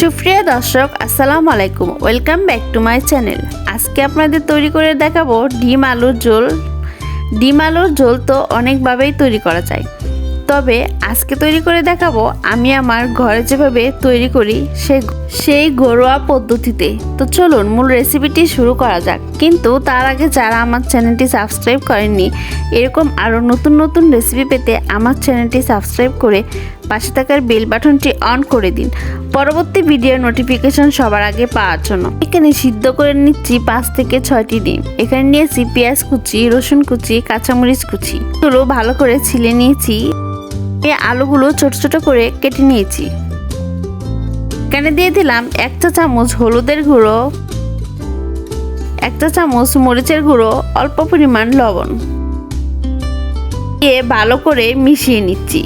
সুপ্রিয় দর্শক, আসসালামু আলাইকুম। Welcome back to my channel আজকে আপনাদের তৈরি করে দেখাবো ডিম আলুর ঝোল। ডিম আলুর ঝোল তো অনেকভাবেই তৈরি করা যায়। তবে আজকে তৈরি করে দেখাবো, আমি আমার ঘরে যেভাবে তৈরি করি সে সেই ঘরোয়া পদ্ধতিতে। তো চলুন মূল রেসিপিটি শুরু করা যাক। কিন্তু তার আগে যারা আমার চ্যানেলটি সাবস্ক্রাইব করেননি, এরকম আরও নতুন নতুন রেসিপি পেতে আমার চ্যানেলটি সাবস্ক্রাইব করে পাশে থাকার বেল বাটনটি অন করে দিন। পরবর্তী ভিডিওর নোটিফিকেশন সবার আগে পাওয়ার জন্য। এখানে সিদ্ধ করে নিচ্ছি পাঁচ থেকে ছয়টি ডিম। এখানে নিয়েছি পেঁয়াজ কুচি, রসুন কুচি, কাঁচামরিচ কুচি। এগুলো ভালো করে ছিলে নিয়েছি। এই আলুগুলো ছোট ছোট করে কেটে নিয়েছি। এখানে দিয়ে দিলাম এক চা চামচ হলুদের গুঁড়ো, এক চা চামচ মরিচের গুঁড়ো, অল্প পরিমাণ লবণ দিয়ে ভালো করে মিশিয়ে নিচ্ছি।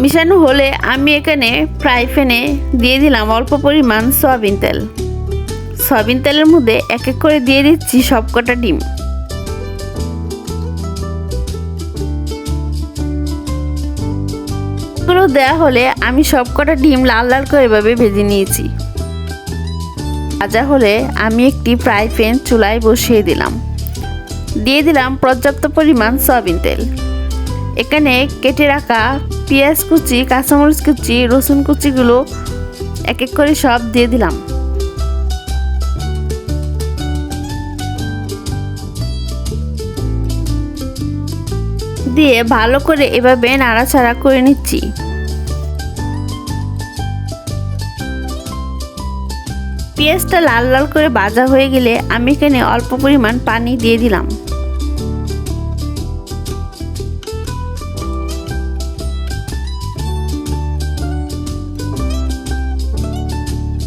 মিশানো হলে আমি এখানে ফ্রাই প্যানে দিয়ে দিলাম অল্প পরিমাণ সয়াবিন তেল। সয়াবিন তেলের মধ্যে এক এক করে দিয়ে দিচ্ছি সবকটা ডিম। দেওয়া হলে আমি সবকটা ডিম লাল লাল করে এভাবে ভেজে নিয়েছি। ভাজা হলে আমি একটি ফ্রাই প্যান চুলায় বসিয়ে দিলাম। দিয়ে দিলাম পর্যাপ্ত পরিমাণ সয়াবিন তেল। এখানে কেটে রাখা পেঁয়াজ কুচি, কাঁচামরিচ কুচি, রসুন কুচিগুলো এক এক করে সব দিয়ে দিলাম। দিয়ে ভালো করে এভাবে নাড়াচাড়া করে নিচ্ছি। পেঁয়াজটা লাল লাল করে ভাজা হয়ে গেলে আমি এখানে অল্প পরিমাণ পানি দিয়ে দিলাম।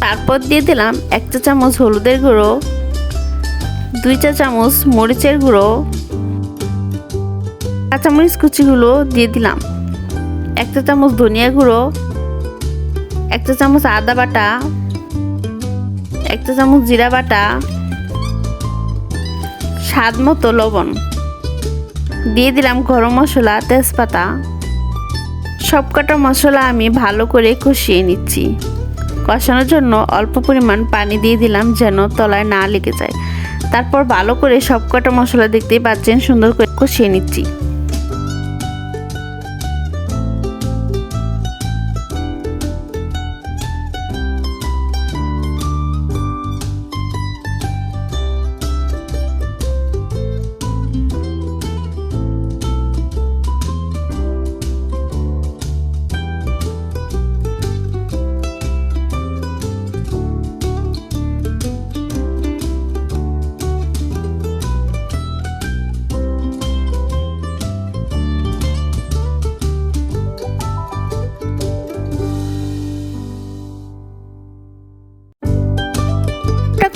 তারপর দিয়ে দিলাম এক চা চামচ হলুদের গুঁড়ো, দুই চা চামচ মরিচের গুঁড়ো কাঁচামরিচ কুচিগুলো দিয়ে দিলাম, এক চা চামচ ধনিয়া গুঁড়ো, এক চা চামচ আদা বাটা এক চা চামচ জিরা বাটা, স্বাদ মতো লবণ, দিয়ে দিলাম গরম মশলা, তেজপাতা। সবকটা মশলা আমি ভালো করে কষিয়ে নিচ্ছি। কষানোর জন্য অল্প পরিমাণ পানি দিয়ে দিলাম যেন তলায় না লেগে যায়। তারপর ভালো করে সবকটা মশলা দেখতেই পাচ্ছেন, সুন্দর করে কষিয়ে নিচ্ছি।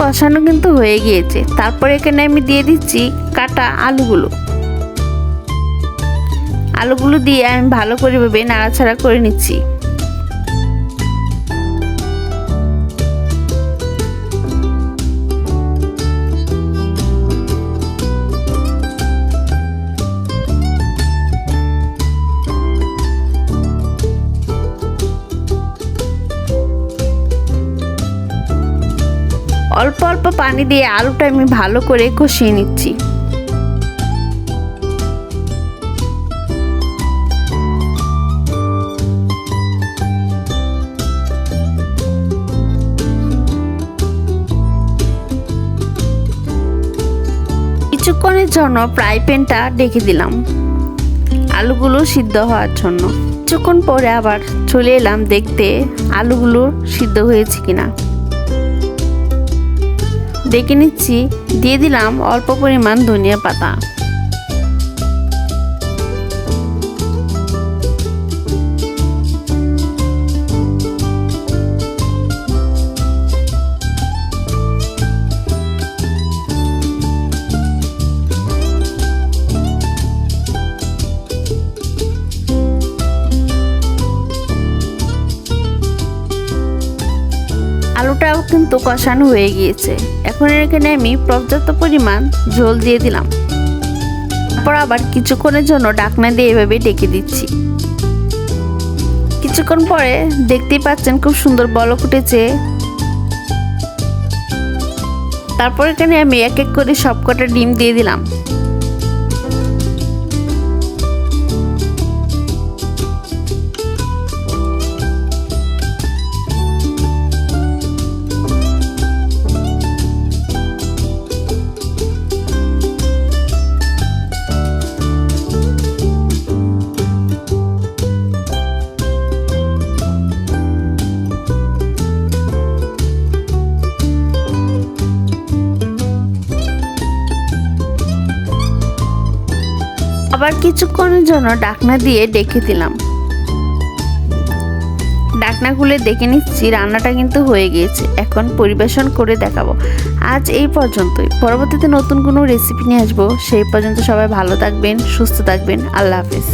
কষানো কিন্তু হয়ে গিয়েছে। তারপর এখানে আমি দিয়ে দিচ্ছি কাটা আলুগুলো। আলুগুলো দিয়ে আমি ভালো করে ভাবে নাড়াচাড়া করে নিচ্ছি। অল্প অল্প পানি দিয়ে আলুটা আমি ভালো করে কষিয়ে নিচ্ছি। কিছুক্ষণের জন্য ফ্রাই প্যানটা ডেকে দিলাম। আলুগুলো সিদ্ধ হওয়ার জন্য। কিছুক্ষণ পরে আবার চলে এলাম দেখতে আলুগুলো সিদ্ধ হয়েছে কিনা। দেখে নিচ্ছি দিয়ে দিলাম অল্প পরিমাণ ধনিয়া পাতা। কিন্তু কষানো হয়ে গিয়েছে। এখন এখানে আমি পর্যাপ্ত পরিমাণ ঝোল দিয়ে দিলাম। তারপর আবার কিছুক্ষণের জন্য ডাকনা দিয়ে এভাবে ডেকে দিচ্ছি। কিছুক্ষণ পরে দেখতেই পাচ্ছেন খুব সুন্দর বলক উঠেছে। তারপর এখানে আমি এক এক করে সব কটা ডিম দিয়ে দিলাম। আবার কিছুক্ষণের জন্য ডাকনা দিয়ে ডেকে দিলাম। ডাকনা খুলে দেখে নিচ্ছি রান্নাটা কিন্তু হয়ে গিয়েছে। এখন পরিবেশন করে দেখাবো। আজ এই পর্যন্তই। পরবর্তীতে নতুন কোনো রেসিপি নিয়ে আসব। সেই পর্যন্ত সবাই ভালো থাকবেন, সুস্থ থাকবেন। আল্লাহ হাফিজ।